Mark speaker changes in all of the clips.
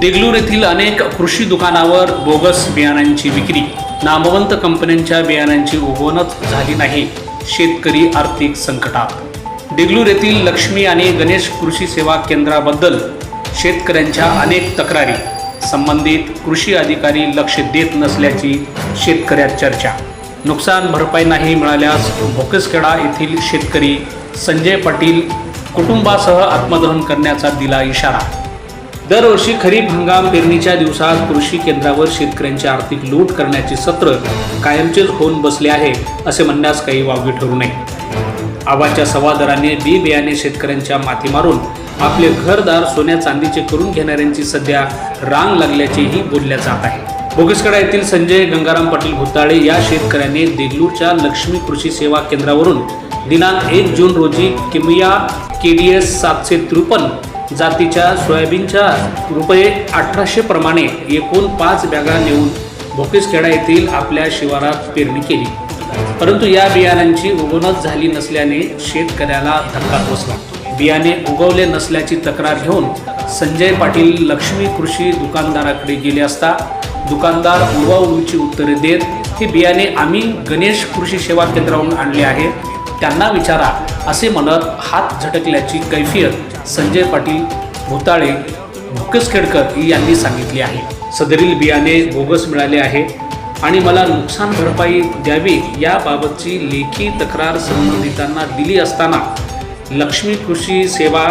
Speaker 1: देगलूर येथील अनेक कृषी दुकानावर बोगस बियाणांची विक्री. नामवंत कंपन्यांच्या बियाण्यांची उगवणच झाली नाही शेतकरी आर्थिक संकटात. देगलूर येथील लक्ष्मी आणि गणेश कृषी सेवा केंद्राबद्दल शेतकऱ्यांच्या अनेक तक्रारी. संबंधित कृषी अधिकारी लक्ष देत नसल्याची शेतकऱ्यात चर्चा. नुकसान भरपाई नाही मिळाल्यास भोकसखेडा येथील शेतकरी संजय पाटील कुटुंबासह आत्मदहन करण्याचा दिला इशारा. दरवर्षी खरीप हंगाम पेरणीच्या दिवसात कृषी केंद्रावर शेतकऱ्यांची आर्थिक लूट करण्याचे सत्र कायमचेच होऊन बसले आहे असे म्हणण्यास काही वावगे ठरू नये. आवाच्या सवादराने बी बियाणे शेतकऱ्यांच्या माती मारून आपले घरदार सोन्या चांदीचे करून घेणाऱ्यांची सध्या रांग लागल्याचेही बोलल्या जात आहे. बोगसकडा येथील संजय गंगाराम पाटील भुताळे या शेतकऱ्याने देगलूरच्या लक्ष्मी कृषी सेवा केंद्रावरून दिनांक एक जून रोजी किमिया के डी एस सातशे त्रेपन्न जातीच्या सोयाबीनच्या रुपये अठराशे प्रमाणे एकूण पाच बॅगा नेऊन भोकेसखेडा येथील आपल्या शिवारात पेरणी केली. परंतु या बियाणांची उगवणच झाली नसल्याने शेतकऱ्याला धक्का बसला. बियाणे उगवले नसल्याची तक्रार घेऊन संजय पाटील लक्ष्मी कृषी दुकानदाराकडे गेले असता दुकानदार उडवाउडवीची उत्तरे देत हे बियाणे आम्ही गणेश कृषी सेवा केंद्रावरून आणले आहे त्यांना विचारा असे म्हणत हात झटकल्याची कैफियत संजय पाटील भुताळे भुकसखेडकर यांनी सांगितले आहे. सदरील बियाणे बोगस मिळाले आहे आणि मला नुकसान भरपाई द्यावी याबाबतची लेखी तक्रार संबंधितांना दिली असताना लक्ष्मी कृषी सेवा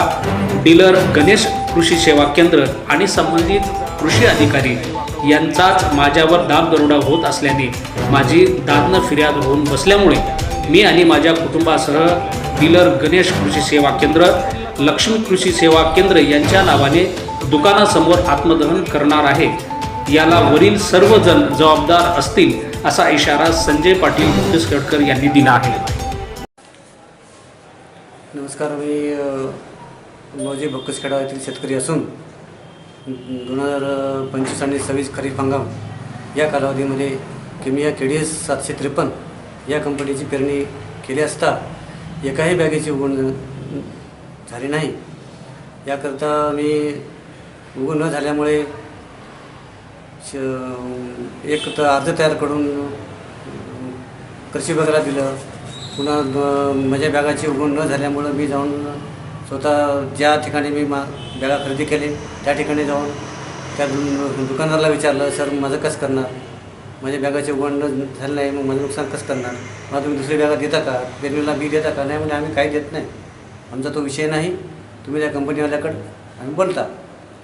Speaker 1: डीलर गणेश कृषी सेवा केंद्र आणि संबंधित कृषी अधिकारी यांचाच माझ्यावर दाब दरोडा होत असल्याने माझी दादनं फिर्याद होऊन बसल्यामुळे मी आणि माझ्या कुटुंबासह डीलर गणेश कृषी सेवा केंद्र लक्ष्मी कृषी सेवा केंद्र यांच्या नावाने दुकानासमोर आत्मदहन करणार आहे. याला वरील सर्वजण जबाबदार असतील असा इशारा संजय पाटील गडकर यांनी दिला आहे.
Speaker 2: नमस्कार मी अ, मौजे भक्कसखेडा येथील शेतकरी असून दोन हजार पंचवीस आणि सव्वीस खरीप हंगाम या कालावधीमध्ये किमिया के डी एस सातशे त्रेपन्न या कंपनीची पेरणी केली असता एकाही बॅगेची उगवण झाली नाही. याकरता मी उगवण न झाल्यामुळे श- एक तर अर्ज तयार करून कृषी विभागाला दिलं? पुन्हा माझ्या बॅगाची उगवण न झाल्यामुळं मी जाऊन स्वतः ज्या ठिकाणी मी मा बॅगा खरेदी केली त्या ठिकाणी जाऊन त्या दुकानदाराला विचारलं सर माझं कसं करणार? माझ्या बॅगाची उगवण न झालं नाही मग माझं नुकसान कसं करणार? मला तुम्ही दुसरी बॅगा देता का? पेरणीला बी देता का? नाही म्हणजे आम्ही काही देत नाही. आमचा तो विषय नाही. तुम्ही त्या कंपनीवाल्याकडं आम्ही बोलता.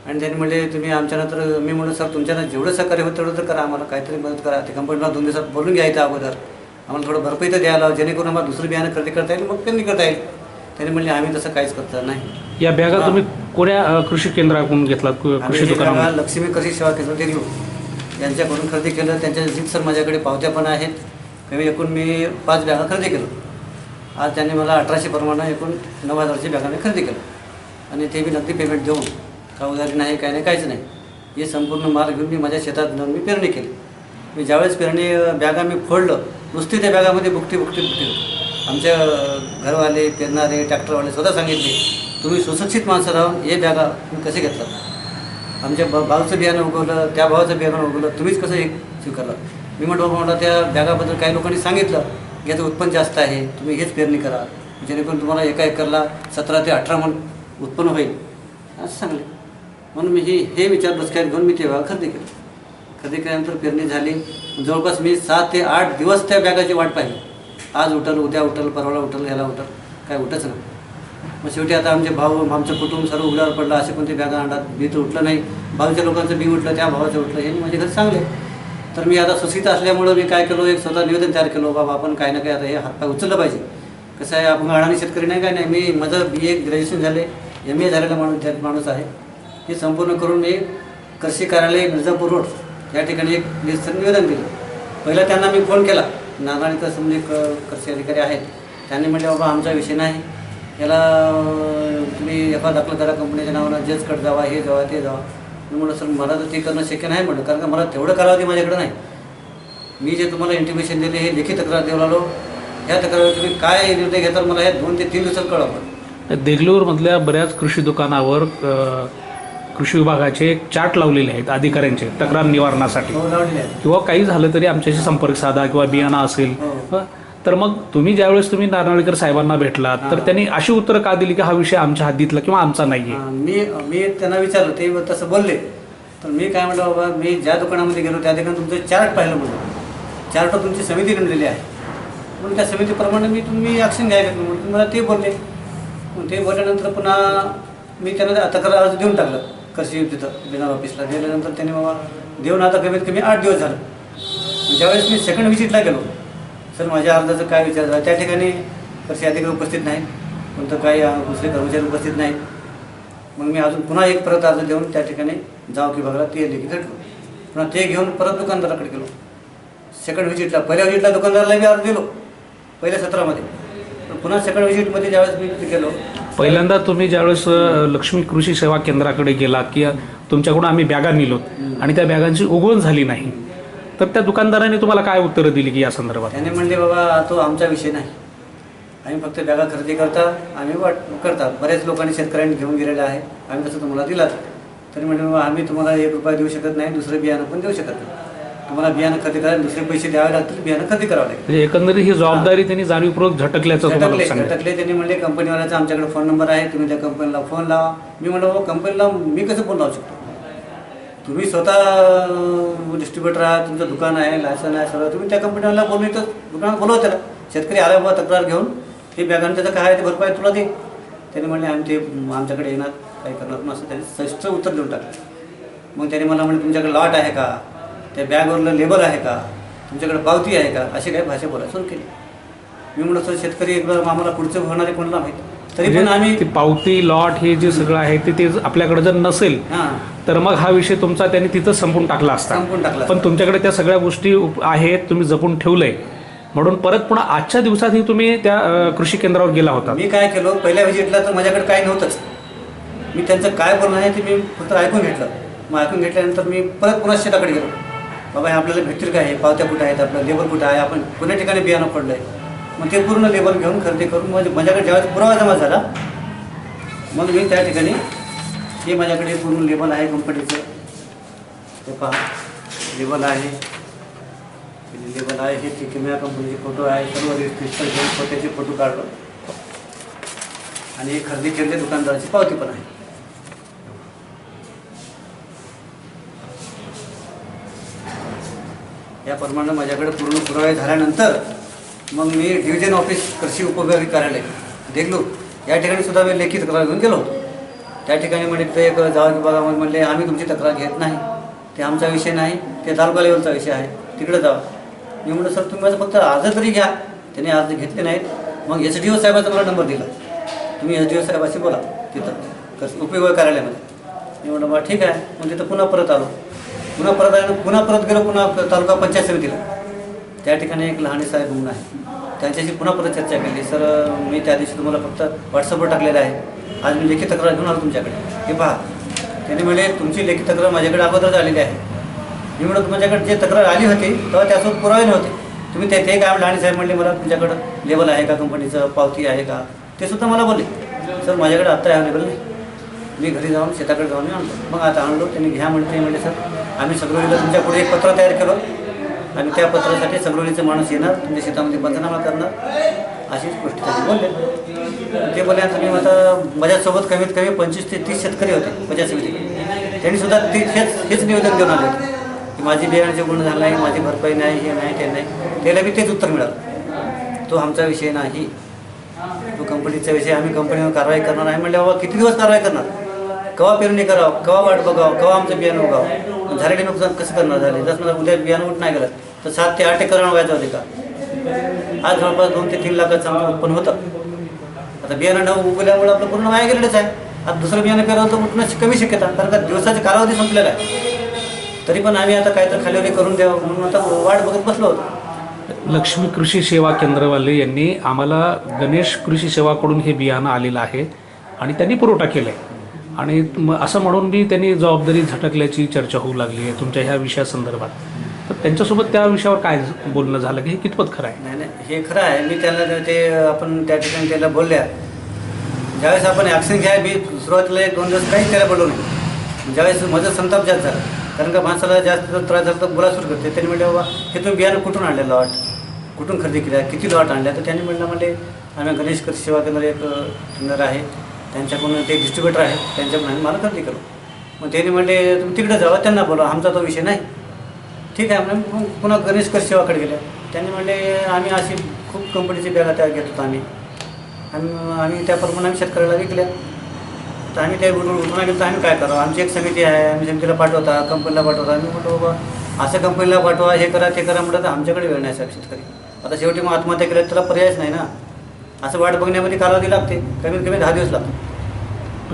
Speaker 2: आणि त्यांनी म्हणले तुम्ही आमच्यानंतर मी म्हणलं सर तुमच्यानं जेवढं सहकार्य होतं तेवढं तर करा आम्हाला. काहीतरी मदत करा. ते कंपनीला दोन दिवसात बोलून घ्यायचं अगोदर. आम्हाला थोडं भरपाई तर द्यायला जेणेकरून आम्हाला दुसरं बियाणं खरेदी करता येईल मग पेरणी करता येईल. त्यांनी म्हणले आम्ही तसं काहीच करता नाही.
Speaker 1: या बॅगा. तुम्ही कोण्या कृषी केंद्राकडून घेतलात?
Speaker 2: आम्ही
Speaker 1: कृषी
Speaker 2: लक्ष्मी कृषी सेवा केंद्र देऊ यांच्याकडून खरेदी केलं. त्यांच्या सर माझ्याकडे पावत्या पण आहेत. कमी एकूण मी पाच बॅगा खरेदी केलं आज त्यांनी मला अठराशे प्रमाणे एकूण नऊ हजारची बॅगाने खरेदी केलं. आणि ते मी नगदी पेमेंट देऊन का उधारी नाही काय नाही काहीच नाही. हे संपूर्ण माल घेऊन मी माझ्या शेतात जाऊन मी पेरणी केली. मी ज्यावेळेस पेरणी बॅगा मी फोडलं नुसती त्या बॅगामध्ये बुकटी बुकटी बुकटी आमच्या घरवाले पेरणारे ट्रॅक्टरवाले स्वतः सांगितले तुम्ही सुशिक्षित माणसं राहून हे बॅगा तुम्ही कसे घेतलात? आमच्या ब भावाचं बियाणं उगवलं त्या भावाचं बियाणं उगवलं तुम्हीच कसं एक स्वीकारलं मी म्हटलं हो, बाबा म्हटलं त्या बॅगाबद्दल काही लोकांनी सांगितलं याचं उत्पन्न जास्त आहे. तुम्ही हेच पेरणी करा. जेणेकरून तुम्हाला एका एकरला सतरा ते अठरा मन उत्पन्न होईल. असं सांगले. म्हणून मी हे हे विचार डोसक्यात घेऊन मी तेव्हा खरेदी केली. खरेदी केल्यानंतर पेरणी झाली. जवळपास मी सात ते आठ दिवस त्या बॅगाची वाट पाहिली. आज उठल उद्या उठल परवाला उठल ह्याला उठल काय उठच नाही. मग शेवटी आता आमचे भाऊ आमचं कुटुंब सर्व उघड्यावर पडलं. असे कोणते बॅगा आणतात बी तर उठलं नाही. भाऊच्या लोकांचं बी उठलं त्या भावाचं उठलं. हे माझे घर चांगले तर मी आता सुशित असल्यामुळं मी काय केलो एक स्वतः निवेदन तयार केलो बाबा आपण काय ना काय आता हे हातपाय उचललं पाहिजे. कसं आहे आपण अडाणी शेतकरी नाही काय नाही मी माझं बी ए ग्रॅज्युएशन झाले एम ए झालेला माणूस त्यात माणूस आहे. हे संपूर्ण करून मी कृषी कार्यालय मिर्झापूर रोड या ठिकाणी एक निवेदन दिलं पहिला त्यांना मी फोन केला नागाणीचा संबंधित क- कृषी अधिकारी आहेत. त्यांनी म्हटले बाबा आमचा विषय नाही. याला तुम्ही एफ आर दाखल करा कंपनीच्या नावानं जजकडे जावा हे जावा ते जावा. मी म्हटलं सर मला तर ते करणं शक्य नाही म्हटलं कारण का मला तेवढं कालावधी माझ्याकडे नाही. मी जे तुम्हाला इंटिमेशन दिले हे लेखी तक्रार देऊ लागलो ह्या तक्रारीवर तुम्ही काय निर्णय घेतात मला हे दोन ते तीन दिवसात कळवा.
Speaker 1: देगलूरमधल्या बऱ्याच कृषी दुकानावर कृषी विभागाचे एक चार्ट लावलेले आहेत अधिकाऱ्यांचे तक्रार निवारणासाठी.
Speaker 2: हो
Speaker 1: किंवा काही झालं तरी आमच्याशी संपर्क साधा किंवा बियाणा असेल.
Speaker 2: हं?
Speaker 1: तर मग तुम्ही ज्यावेळेस तुम्ही नारनाळीकर साहेबांना भेटलात तर त्यांनी अशी उत्तरं का दिली की हा विषय आमच्या हद्दीतला किंवा आमचा नाहीये?
Speaker 2: मी मी त्यांना विचारलं ते तसं बोलले. तर मी काय म्हटलं बाबा मी ज्या दुकानामध्ये गेलो त्या ठिकाणी तुमचं चार्ट पाहिलं म्हणून. चार्ट तुमची समिती नेमलेली आहे. म्हणून त्या समितीप्रमाणे मी तुम्ही ॲक्शन घ्यायला म्हणून मला ते बोलले. मग ते बोलल्यानंतर पुन्हा मी त्यांना तक्रार अर्ज देऊन टाकलं कृषी तिथं बिना ऑफिसला दिल्यानंतर त्यांनी बाबा देऊन आता कमीत कमी आठ दिवस झालं. ज्यावेळेस मी सेकंड व्हिजिटला गेलो सर माझ्या अर्जाचा काय विचार झाला? त्या ठिकाणी कृषी अधिकारी उपस्थित नाहीत. कोणतं काही दुसरे कर्मचारी उपस्थित नाहीत. मग मी अजून पुन्हा एक परत अर्ज देऊन त्या ठिकाणी जाऊ की बघा ते लेखी भेटलो पुन्हा ते घेऊन परत दुकानदाराकडे गेलो. सेकंड व्हिजिटला पहिल्या व्हिजिटला दुकानदाराला मी अर्ज दिलो पहिल्या सत्रामध्ये. पण पुन्हा सेकंड व्हिजिटमध्ये ज्यावेळेस मी तिथे गेलो
Speaker 1: पहिल्यांदा तुम्ही ज्यावेळेस लक्ष्मी कृषी सेवा केंद्राकडे गेला की तुमच्याकडून आम्ही बॅगा निलोत आणि त्या बॅगांची उगवण झाली नाही. तर त्या दुकानदाराने तुम्हाला काय उत्तरं दिली की या संदर्भात?
Speaker 2: त्याने म्हणले बाबा तो आमचा विषय नाही. आम्ही फक्त बॅगा खरेदी करता आम्ही वाट करता. बऱ्याच लोकांनी शेतकऱ्यांनी घेऊन गेलेले आहे. आम्ही तसं तुम्हाला दिलात तरी. म्हणजे बाबा आम्ही तुम्हाला एक रुपया देऊ शकत नाही दुसरं बियाणं पण देऊ शकत नाही. तुम्हाला बियाणं खरेदी करायला दुसरे पैसे द्यावे लागतील बियाणं खरेदी करावं लागेल.
Speaker 1: म्हणजे एकंदरीत ही जबाबदारी त्यांनी जाणीवपूर्वक झटकल्याचं
Speaker 2: झटकले
Speaker 1: सांगितलं.
Speaker 2: झटकले. त्यांनी म्हणले कंपनीवाल्याचा आमच्याकडे फोन नंबर आहे तुम्ही त्या कंपनीला फोन लावा. मी म्हणलं बाबा कंपनीला मी कसं फोन लावू शकतो? तुम्ही स्वतः डिस्ट्रीब्युटर आहात तुमचं दुकान आहे लायसन आहे सगळं. तुम्ही त्या कंपनीवाला बोलून इथं दुकानात बोलव त्याला. शेतकरी आला बाबा तक्रार घेऊन. ते बॅगाने त्याचं काय आहे ते भरपाई तुला दे. त्याने म्हणले आम्ही ते आमच्याकडे येणार काही करणार? पण असं त्याने सष्ट उत्तर देऊन टाकलं. मग त्याने मला म्हणजे तुमच्याकडे लॉट आहे का? त्या बॅगवरलं लेबल आहे का? तुमच्याकडे पावती आहे का? अशी काही भाषा बोलायला सुरू केली. मी म्हणलं सर शेतकरी एकदा आम्हाला पुढचं होणारे कोणाला माहिती? तरी पण आम्ही
Speaker 1: म्हणजे ती पावती लॉट हे जे सगळं आहे ते ते आपल्याकडे जर नसेल
Speaker 2: हां.
Speaker 1: तर मग हा विषय तुमचा त्यांनी तिथं संपून टाकला असता.
Speaker 2: संपून टाकला
Speaker 1: पण तुमच्याकडे त्या सगळ्या गोष्टी उप- आहेत तुम्ही जपून ठेवलंय. म्हणून परत पुन्हा आजच्या दिवसातही तुम्ही त्या अ, कृषी केंद्रावर गेला होता.
Speaker 2: मी काय केलो पहिल्या व्हिजिटला तर माझ्याकडे काही नव्हतंच. मी त्यांचं काय बोलणं आहे ते मी फक्त ऐकून घेतलं. मग ऐकून घेतल्यानंतर मी परत पुन्हा शेताकडे गेलो. बाबा हे आपल्याला भेटतील काय हे पावत्या कुठं आहेत? आपलं लेबर कुठं आहे? आपण कुण्या ठिकाणी बियाणं पडलं आहे मग ते पूर्ण लेबर घेऊन खरेदी करून म्हणजे माझ्याकडे ज्यावेळेस पुरावा जमा झाला मग मी त्या ठिकाणी हे माझ्याकडे पूर्ण लेबल आहे कंपनीचं ते पहा लेबल आहे. लेबल आहे हे ती किम्या कंपनीचे फोटो आहे. सर्व रजिस्ट्रेशन घेऊन स्वतःचे फोटो काढलो. आणि हे खरेदी केलेले दुकानदाराची पावती पण आहे. याप्रमाणे माझ्याकडे पूर्ण पुरावे झाल्यानंतर मग मी डिव्हिजन ऑफिस कृषी उपविभाग कार्यालय देगलू या ठिकाणी सुद्धा मी लेखी तक्रार घेऊन गेलो. होतो त्या ठिकाणी म्हणजे ते एक जावा विभागामध्ये म्हणले आम्ही तुमची तक्रार घेत नाही. ते आमचा विषय नाही. ते तालुका लेवलचा विषय आहे. तिकडे जावा. मी म्हणलं सर तुम्ही माझं फक्त अर्ज तरी घ्या. त्याने अर्ज घेतले नाहीत. मग एस डी ओ साहेबाचा मला नंबर दिला. तुम्ही एस डी ओ साहेबाशी बोला. तिथं कसं उपयोग कार्यालयामध्ये मी म्हणलं बा ठीक आहे. मग तिथं पुन्हा परत आलो. पुन्हा परत आलं पुन्हा परत गेलो पुन्हा तालुका पंचायत समितीला. त्या ठिकाणी एक लहाने साहेब म्हणून आहे. त्यांच्याशी पुन्हा परत चर्चा केली. सर मी त्या दिवशी तुम्हाला फक्त व्हॉट्सअपवर टाकलेलं आहे. आज मी लेखी तक्रार घेऊन आलो तुमच्याकडे. हे पहा त्यांनी म्हणजे तुमची लेखी तक्रार माझ्याकडे अगोदरच आलेली आहे. मी म्हणून माझ्याकडे जे तक्रार आली होती तेव्हा त्यासोबत पुरावे नव्हते. तुम्ही ते ते काय लहाने साहेब म्हणले मला तुमच्याकडं लेबल आहे का? कंपनीचं पावती आहे का? ते सुद्धा मला बोलले. सर माझ्याकडे आत्ता अवेलेबल नाही. मी घरी जाऊन शेताकडे जाऊन आणलो आणतो. मग आता आणलो त्यांनी घ्या म्हणते म्हणले सर आम्ही सगळं तुमच्यापुढे एक पत्र तयार केलं. आणि त्या पत्रासाठी सगळीचे माणूस येणार तुमच्या शेतामध्ये पंचनामा करणार अशीच गोष्ट त्यांनी बोलले. ते बोलल्यानंतर मी आता माझ्यासोबत कमीत कमी पंचवीस ते तीस शेतकरी होते पंचायत समिती त्यांनी सुद्धा ती हेच हेच निवेदन देऊन आले होते की माझी बियाण्याचे गुण झाला नाही माझी भरपाई नाही हे नाही ते नाही. त्याला बी तेच उत्तर मिळालं. तो आमचा विषय नाही. तो कंपनीचा विषय आम्ही कंपनीवर कारवाई करणार आहे म्हणले बाबा किती दिवस कारवाई करणार? केव्हा पेरणी करावं? केव्हा वाट बघावं? केव्हा आमचं बियाणं उगावं? झालेले नुकसान कसं करणार झाले? जसं मला उद्या बियाणं उठ नाही गेलं तर सात ते आठ एकर व्हायचं होते का? आज जवळपास दोन ते तीन लाखाचं आमचं उत्पन्न होतं. आता बियाणं न उगवल्यामुळे आपलं पूर्ण वाया गेलेलंच आहे. आता दुसरं बियाणं पेरावं तर उठणं कमी शक्यता कारण का दिवसाचा कालावधी संपलेला आहे. तरी पण आम्ही आता काहीतरी खालीवरी करून द्यावं म्हणून आता वाट बघत बसलो होतो.
Speaker 1: लक्ष्मी कृषी सेवा केंद्रवाले यांनी आम्हाला गणेश कृषी सेवाकडून हे बियाणं आलेलं आहे आणि त्यांनी पुरवठा केला आहे आणि असं म्हणून बी त्यांनी जबाबदारी झटकल्याची चर्चा होऊ लागली आहे तुमच्या ह्या विषयासंदर्भात तर त्यांच्यासोबत त्या विषयावर काय बोलणं झालं की हे कितपत खरं आहे?
Speaker 2: नाही नाही हे खरं आहे. मी त्यांना ते- आपण त्या ठिकाणी त्याला बोलल्या. ज्यावेळेस आपण ॲक्शन घ्या मी सुरुवातीला एक दोन दिवस काहीच त्याला बोलू नये. ज्यावेळेस माझा संताप जास्त झाला. कारण का माणसाला जास्त त्रास झाला तर बोला सुरू करते. त्यांनी म्हटलं बाबा हे तुम्ही बियाणं कुठून आणलं लॉट? कुठून खरेदी केल्या? किती लॉट आणल्या? तर त्यांनी म्हटलं म्हणजे आम्ही गणेश सेवा केंद्र एक केंद्र आहे. त्यांच्याकडून ते डिस्ट्रीब्युटर आहे त्यांच्याकडून आम्ही मला खरेदी करू. मग त्यांनी म्हणले तुम्ही तिकडे जावा त्यांना बोला आमचा तो विषय नाही. ठीक आहे म्हणजे मग पुन्हा गणेश सेवाकडे गेल्या त्यांनी म्हणले आम्ही अशी खूप कंपनीची बॅगा तयार घेत होतो आम्ही. आणि आम्ही त्याप्रमाणे आम्ही शेतकऱ्याला विकल्या. तर आम्ही ते उठून उठून गेलो तर आम्ही काय करावं? आमची एक समिती आहे आम्ही समितीला पाठवता कंपनीला पाठवता. आम्ही म्हणतो बाबा असं कंपनीला पाठवा हे करा ते करा म्हटलं तर आमच्याकडे वेळ नाही साहेब शेतकरी. आता शेवटी मग आत्महत्या केल्या त्याला पर्यायच नाही ना. असं वाट बघण्यामध्ये कालावधी लागते. कमीत कमी दहा दिवस लागतो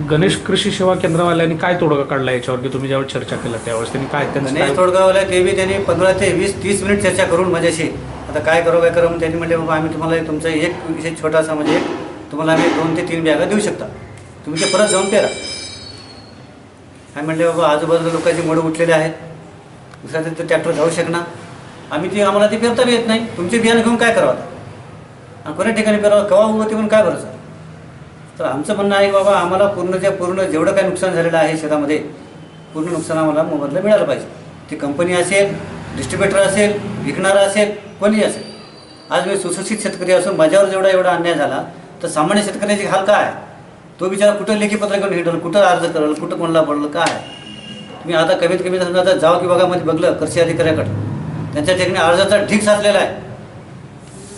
Speaker 1: गणेश कृषी सेवा केंद्रवाल्यांनी काय तोडगा काढला याच्यावर की तुम्ही ज्यावेळेस चर्चा केला त्यावेळेस त्यांनी काय त्यांचं
Speaker 2: गणेश
Speaker 1: काय-
Speaker 2: तोडगावला ते बी त्यांनी पंधरा ते वीस तीस मिनिट चर्चा करून माझ्याशी आता काय करू काय करू? म्हणून त्यांनी म्हणले बाबा आम्ही तुम्हाला तुमचा एक विषय छोटासा म्हणजे एक तुम्हाला आम्ही दोन ते तीन बॅगा देऊ शकता. तुम्ही ते परत जाऊन पेरा. काय म्हणले बाबा आजूबाजूला लोकांची मोडं उठलेले आहेत. दुसऱ्या ते ट्रॅक्टर जाऊ शकणार. आम्ही ते आम्हाला ते पेरता बी येत नाही. तुमचे बियाणं घेऊन काय करावं आता? आणि ठिकाणी पेरावं केव्हा उगवते ते म्हणून काय भरोसा तर आमचं म्हणणं आहे की बाबा आम्हाला पूर्णच्या पूर्ण जेवढं काय नुकसान झालेलं आहे शेतामध्ये पूर्ण नुकसान आम्हाला मोबदला मिळालं पाहिजे. ती कंपनी असेल डिस्ट्रीब्युटर असेल विकणारा असेल कोणीही असेल. आज मी सुशिक्षित शेतकरी असून माझ्यावर जेवढा एवढा अन्याय झाला तर सामान्य शेतकऱ्याची हाल काय आहे? तो बिचारा कुठं लेखीपत्र घेऊन हिंडल कुठं अर्ज करेल कुठं कोणाला पडलं काय तुम्ही आता कमीत कमी समजा आता जाव की भागामध्ये बघलं कृषी अधिकाऱ्याकडं. त्यांच्या ठिकाणी अर्जाचा ढीक साचलेला आहे.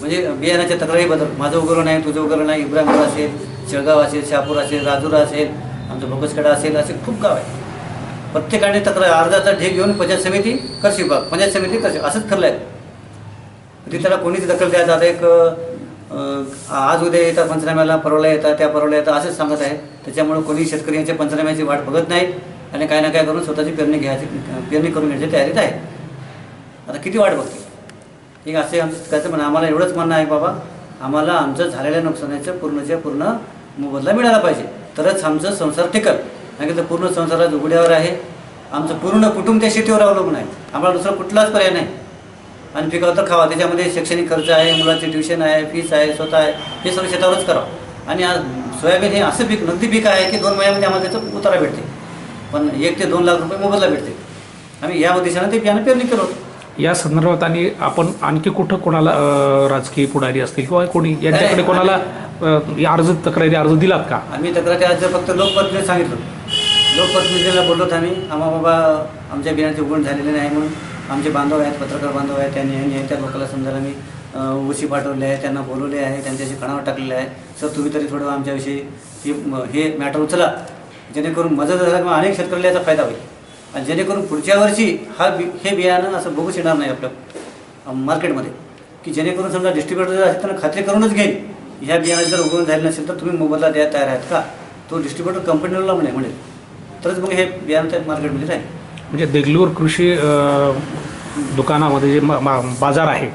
Speaker 2: म्हणजे बियाण्याच्या तक्रारीबद्दल माझं उगवलं नाही तुझं उगवलं नाही इब्राहिमपूर असेल शेळगाव असेल शहापूर असेल राजुरा असेल आमचं भोकसखेडा असेल असे खूप गाव आहे प्रत्येकाने तक्रार अर्जाचा ढेक घेऊन पंचायत समिती कृषी विभाग पंचायत समिती कृषी असंच ठरलं आहे. ती त्याला कोणीच दखल द्यायचं आता एक आज उद्या येतात पंचनाम्याला परवला येतात त्या परवला येतात असंच सांगत आहे. त्याच्यामुळे कोणी शेतकरी यांच्या पंचनाम्याची वाट बघत नाही आणि काय ना काय करून स्वतःची पेरणी घ्यायची पेरणी करून घ्यायची तयारीत आहे. आता किती वाट बघते ठीक असे आमचं त्याचं म्हणणं आम्हाला एवढंच म्हणणं आहे बाबा आम्हाला आमचं झालेल्या नुकसानाचं पूर्णच्या पूर्ण मोबदला मिळाला पाहिजे. तरच आमचं संसार टिकल. कारण की तर पूर्ण संसारात उघड्यावर आहे. आमचं पूर्ण कुटुंब त्या शेतीवर अवलंबून आहे. आम्हाला दुसरा कुठलाच पर्याय नाही. आणि पिकावर तर खावा. त्याच्यामध्ये शैक्षणिक खर्च आहे मुलाचे ट्युशन आहे फीस आहे स्वतः आहे. हे सगळं शेतावरच करावं. आणि आज सोयाबीन हे असं पीक नगदी पीक आहे की दोन महिन्यामध्ये आम्हाला त्याचं उतारा भेटते. पण एक ते दोन लाख रुपये मोबदला भेटते. आम्ही या उद्देशानं ते बियाणं पेरणी केलं
Speaker 1: या संदर्भात आणि आपण आणखी कुठं कोणाला अं, राजकीय पुढारी असतील किंवा कोणी यांच्याकडे कोणाला अं, या अर्ज तक्रारी अर्ज दिलात का?
Speaker 2: आम्ही तक्रारी आज फक्त लोकप्रतिनिधी सांगितलं. लोकप्रतिनिधीला बोललोत आम्ही आम्हा बाबा आमच्या बियाण्याचे उगवण झालेले नाही म्हणून आमचे बांधव आहेत पत्रकार बांधव आहेत त्यांनी यांनी त्या लोकांना समजायला मी उशी पाठवले आहे त्यांना बोलवले आहे त्यांच्याशी कणावर टाकलेले आहे. सर तुम्ही तरी थोडं आमच्याविषयी हे हे मॅटर उचला जेणेकरून मदत झाला किंवा अनेक शेतकऱ्याला याचा फायदा होईल. आणि जेणेकरून पुढच्या वर्षी हा बि हे बियाणं असं बघूच येणार नाही आपल्या मार्केटमध्ये. की जेणेकरून समजा डिस्ट्रीब्युटर जर असेल तर खात्री करूनच घेईल ह्या बियाण्यात जर उगवून झाले नसेल तर तुम्ही मोबदला द्यायला तयार आहेत का? तो डिस्ट्रीब्युटर कंपनीला म्हणे म्हणेल तरच मग हे बियाणं त्या मार्केटमध्ये राहील.
Speaker 1: म्हणजे देगलूर कृषी दुकानामध्ये जे बाजार आहे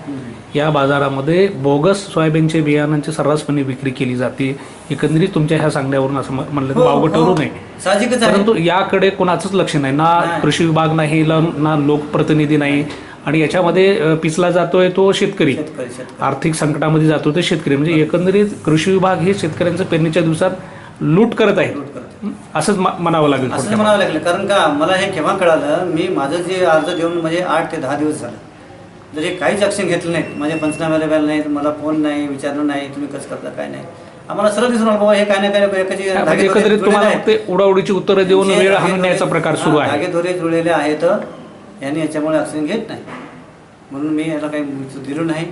Speaker 1: या बाजारामध्ये बोगस सोयाबीनचे बियाणांची सर्रासपणे विक्री केली जाते. एकंदरीत तुमच्या ह्या सांगण्यावरून असं म्हणलं तर
Speaker 2: हो,
Speaker 1: वावगं
Speaker 2: हो.
Speaker 1: ठरू नये.
Speaker 2: साहजिकच आहे.
Speaker 1: परंतु याकडे कोणाचंच लक्ष नाही. ना
Speaker 2: नाही.
Speaker 1: कृषी विभाग नाही ला- ना लोकप्रतिनिधी नाही. आणि याच्यामध्ये अं, पिचला जातोय तो शेतकरी.
Speaker 2: शेतकरी शेतकरी.
Speaker 1: आर्थिक संकटामध्ये जातो ते शेतकरी. म्हणजे एकंदरीत कृषी विभाग हे शेतकऱ्यांचं पेरणीच्या दिवसात लूट करत आहे.
Speaker 2: लूट करते.
Speaker 1: असंच मा- म्हणावं लागेल
Speaker 2: असं
Speaker 1: थोडक्यात.
Speaker 2: म्हणावं लागलं. कारण का मला हे केव्हा कळालं मी माझं जे अर्ज देऊन म्हणजे आठ ते दहा दिवस झालं. जरी काहीच ॲक्शन घेतलं नाहीत माझे पंचनाम्याला वेळ नाहीत मला फोन नाही विचारणं नाही तुम्ही कसं करता काय नाही. आम्हाला सरळ दिसून आलं बाबा हे काय नाही काय एकाची
Speaker 1: म्हणजे एकंदरीत तुम्हाला
Speaker 2: आहेत.
Speaker 1: फक्त उडाउडीची उत्तरं देऊन वेळ हाणण्याचा प्रकार सुरू आहे.
Speaker 2: धागेदोरे जुळलेले आहेत यांनी याच्यामुळे ॲक्शन घेत नाही. म्हणून मी याला काही दिलं नाही.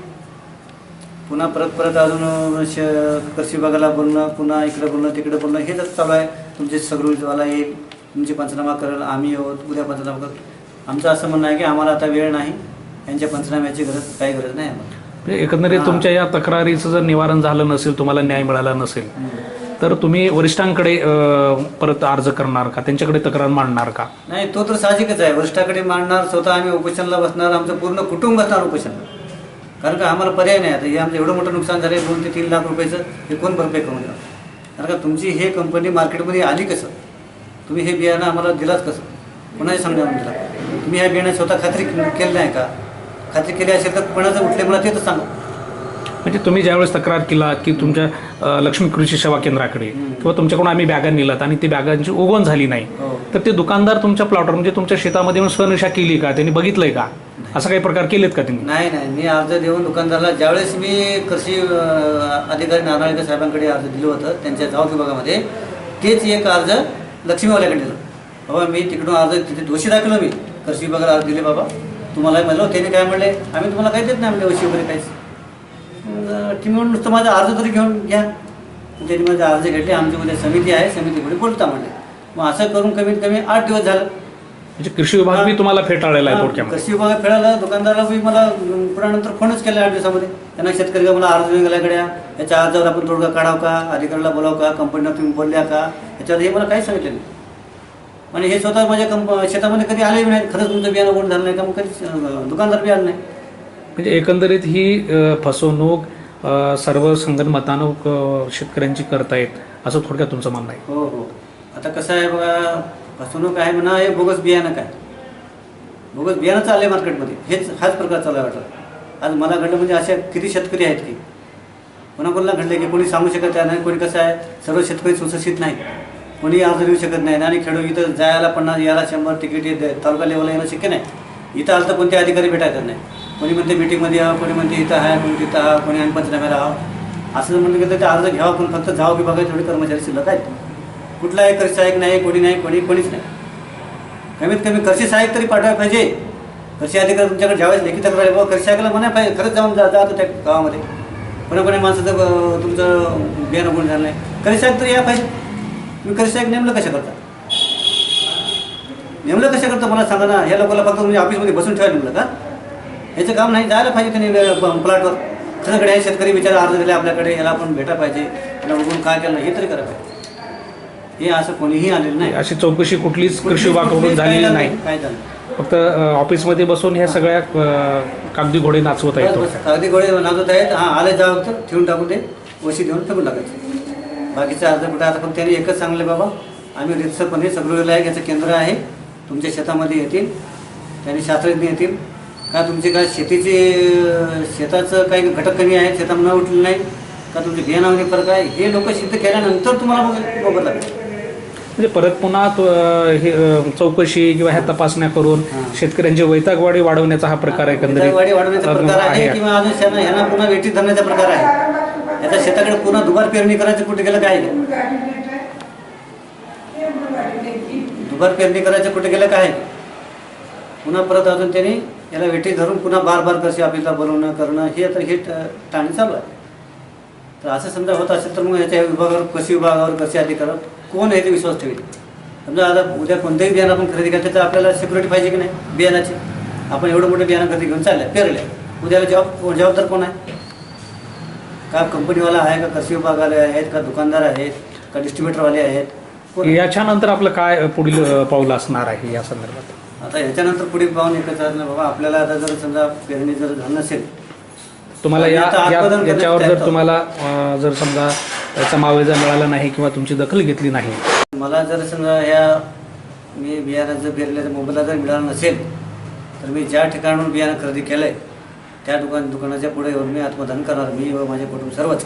Speaker 2: पुन्हा परत परत अजून श- कृषी विभागाला बोलणं पुन्हा इकडे बोलणं तिकडे बोलणं हे जर चालू आहे. तुमचे सगळीवाला येईल तुमचे पंचनामा करेल आम्ही येऊ उद्या पंचनामा करू आमचं असं म्हणणं आहे की आम्हाला आता वेळ नाही. यांच्या पंचनाम्याची गरज काही गरज नाही आम्हाला.
Speaker 1: एकंदरीत
Speaker 2: हा.
Speaker 1: तुमच्या या तक्रारीचं जर निवारण झालं नसेल तुम्हाला न्याय मिळाला नसेल तर तुम्ही वरिष्ठांकडे परत अर्ज करणार का? त्यांच्याकडे तक्रार मांडणार का?
Speaker 2: नाही तो तर साहजिकच आहे. वरिष्ठाकडे मांडणार स्वतः आम्ही उपोषणाला बसणार आमचं पूर्ण कुटुंब बसणार उपोषणाला. कारण का आम्हाला पर्याय नाही. आता हे आमचं एवढं मोठं नुकसान झालं दोन ते तीन लाख रुपयाचं हे कोण भरपाई करून देणार? कारण का तुमची हे कंपनी मार्केटमध्ये आली कसं? तुम्ही हे बियाणं आम्हाला दिलाच कसं? कोणाच्या सांगण्यावर दिला तुम्ही ह्या बियाण्याची स्वतः खात्री केली नाही का? खात्री केली असेल तर कोणाचं उठले मला ते तर सांगा.
Speaker 1: म्हणजे तुम्ही ज्यावेळेस तक्रार केला की तुमच्या अ, लक्ष्मी कृषी सेवा केंद्राकडे किंवा तुमच्याकडून आम्ही बॅगा नेलात आणि ती बॅगांची उगवण झाली नाही
Speaker 2: हो.
Speaker 1: तर ते दुकानदार तुमच्या प्लॉटवर म्हणजे तुमच्या शेतामध्ये येऊन स्वनिशा केली का? त्यांनी बघितलंय का? असं काही प्रकार केलेत का त्यांनी?
Speaker 2: नाही नाही. मी अर्ज देऊन दुकानदाराला ज्यावेळेस मी कृषी अं, अधिकारी नारायणकर साहेबांकडे अर्ज दिलं होतं त्यांच्या गाव विभागामध्ये तेच एक अर्ज लक्ष्मीवाल्याकडे दिलं. बाबा मी तिकडून अर्ज तिथे दोषी दाखवलं मी. कृषी विभागाला अर्ज दिले बाबा. तुम्हाला म्हणलं त्यांनी काय म्हणले आम्ही तुम्हाला काही देत नाही म्हणले दोषी वगैरे काहीच. तुम्ही म्हणून नुसतं माझा अर्ज तरी घेऊन घ्या. त्यांनी माझे अर्ज घेतले आमची उद्या समिती आहे समितीकडे बोलता म्हणले. मग असं करून कमीत कमी आठ दिवस झालं.
Speaker 1: म्हणजे कृषी विभाग बी तुम्हाला फेटाळलेला आहे थोडक्यामध्ये.
Speaker 2: कृषी विभागात फिरायला दुकानदाराला बी मला पुन्हा नंतर फोनच केला आठ दिवसामध्ये. त्यांना शेतकरी का मला अर्ज गड्या याच्या अर्जावर आपण तोडगा काढावं का अधिकाऱ्याला बोलावं का कंपनीला तुम्ही बोलल्या का? याच्यावर हे मला काहीच सांगितलं नाही. आणि हे स्वतः माझ्या कंप शेतामध्ये कधी आले नाही खरंच तुमचं बियाणं कोण झालं नाही का मग कधीच अं, दुकानदार बी आलं नाही.
Speaker 1: म्हणजे एकंदरीत ही फसवणूक सर्व संगनमतानं अ, शेतकऱ्यांची करतायत असं थोडक्यात तुमचं म्हणणं आहे.
Speaker 2: हो हो. आता कसं आहे बघा फसवणूक आहे म्हणा हे बोगस बियाणं काय? बोगस बियाणं चाललंय मार्केटमध्ये. हेच हाच प्रकार चालू आहे वाटतं. आज मला घडलं म्हणजे असे किती शेतकरी आहेत की? कोणाकोणाला घडले की? कोणी सांगू शकत नाही कोणी कसं आहे? सर्व शेतकरी सुशिक्षित नाही कोणी अर्ज देऊ शकत नाही. आणि खेळू इथं जायला पन्नास याला शंभर तिकीट तालुका लेवलला येणं शक्य नाही. इथं आलं तर कोणते अधिकारी भेटायचं नाही. कोणी म्हणते मीटिंगमध्ये यावं कोणी म्हणते इथं आहे कोणी तिथं हा कोणी आणि पंचनाम्याला राहावं असं म्हणलं गेलं ते अर्ज घ्यावा पण फक्त जावं विभागात थोडे कर्मचारी शिल्लक आहेत. कुठलाही कृषी सहाय्यक नाही कोणी नाही कोणी कोणीच नाही. कमीत कमी कृषी सहाय्यक तरी पाठवायला पाहिजे. कृषी अधिकारी तुमच्याकडे ज्यावेळेस लेखी तक्रार बाबा कृषी सहाय्यकाला म्हणा पाहिजे. खरंच जाऊन जा जातो त्या गावामध्ये. कोणाकोणी माणसाचं तुमचं बियाणं कोण झालं नाही कृषी सहाय्यक तरी या पाहिजे. तुम्ही कृषी सहाय्यक नेमलं कशा करता नेमलं कशा करता मला सांगा ना? ह्या लोकांना फक्त म्हणजे ऑफिसमध्ये बसून ठेवायला नेमलं का? याचं काम नाही जायला पाहिजे त्यांनी प्लॉटवर. खरंकडे आहे शेतकरी विचार अर्ज दिले आपल्याकडे याला आपण भेटा पाहिजे. याला बघून काय केलं हे तरी करायला पाहिजे हे असं कोणीही आलेलं नाही.
Speaker 1: अशी चौकशी कुठलीच कृषी विभागाकडून झालेली नाही.
Speaker 2: काय झालं
Speaker 1: फक्त ऑफिसमध्ये बसून ह्या सगळ्या अ, कागदी घोडे नाचवत आहेत.
Speaker 2: कागदी गोळे नाचत आहेत हा आले तर ठेवून टाकून दे. वशी देऊन फेकून टाकायचे. बाकीचे अर्ज कुठे आता पण त्यांनी एकच सांगले बाबा. आम्ही रितसरपणे सगळं आहे याचं केंद्र आहे. तुमच्या शेतामध्ये येतील. त्यांनी शास्त्रज्ञ येतील. का तुमचे काय शेतीचे शेताचं काही घटक कमी आहे शेतामध्ये न उठलेलं नाही? का तुमचे बियाणामध्ये फरक आहे? हे लोक सिद्ध केल्यानंतर तुम्हाला मग मोबत लागेल
Speaker 1: म्हणजे परत पुन्हा हे चौकशी किंवा ह्या तपासण्या करून. शेतकऱ्यांची वैतागवाडी वाढवण्याचा हा प्रकार
Speaker 2: वाढी वाढवण्याचा प्रकार आहे
Speaker 1: आहे.
Speaker 2: किंवा अजून ह्यांना पुन्हा वेठी धरण्याचा प्रकार आहे. याचा शेताकडे पुन्हा दुबार पेरणी करायचं कुठे गेलं काय? दुबार पेरणी करायचं कुठे गेलं काय? पुन्हा परत अजून त्यांनी याला वेठी धरून पुन्हा बार बार कशी ऑफिसला बोलवणं करणं हे तर हे ट- टाळणे चालू आहे. तर असं समजा होत असेल तर मग याच्या विभागावर कृषी विभागावर कृषी अधिकार कोण ते विश्वास ठेवेल? समजा आता उद्या कोणतंही बियाणं आपण खरेदी करायचं तर आपल्याला सिक्युरिटी पाहिजे की नाही? बियाणाची. आपण एवढं मोठं बियाणं खरेदी घेऊन चालल्या पेरल्या. उद्याला जॉब जबाबदार कोण आहे? का कंपनीवाला आहे का कृषी विभागावाले आहेत का दुकानदार आहेत का डिस्ट्रीब्युटरवाले आहेत? कोण आहे?
Speaker 1: याच्यानंतर आपलं काय पुढील अ, पाऊल असणार आहे या संदर्भात?
Speaker 2: आता याच्यानंतर पुढे पाहून एकच आहे. ना बाबा आपल्याला आता जर समजा पेरणी जर झालं नसेल
Speaker 1: तुम्हाला या
Speaker 2: आता
Speaker 1: या-
Speaker 2: आत्मदहन
Speaker 1: याच्यावर
Speaker 2: करण्यात
Speaker 1: जर तुम्हाला अ, जर समजा याचा मावेजा मिळाला नाही किंवा तुमची दखल घेतली नाही
Speaker 2: मला जर समजा ह्या मी बियाणं जर पेरल्याचा मोबाईलला जर मिळाला नसेल तर मी ज्या ठिकाणाहून बियाणं खरेदी केलं आहे त्या दुकान दुकानाच्या पुढे येऊन मी आत्मदान करणार. मी व माझे कुटुंब सर्वच.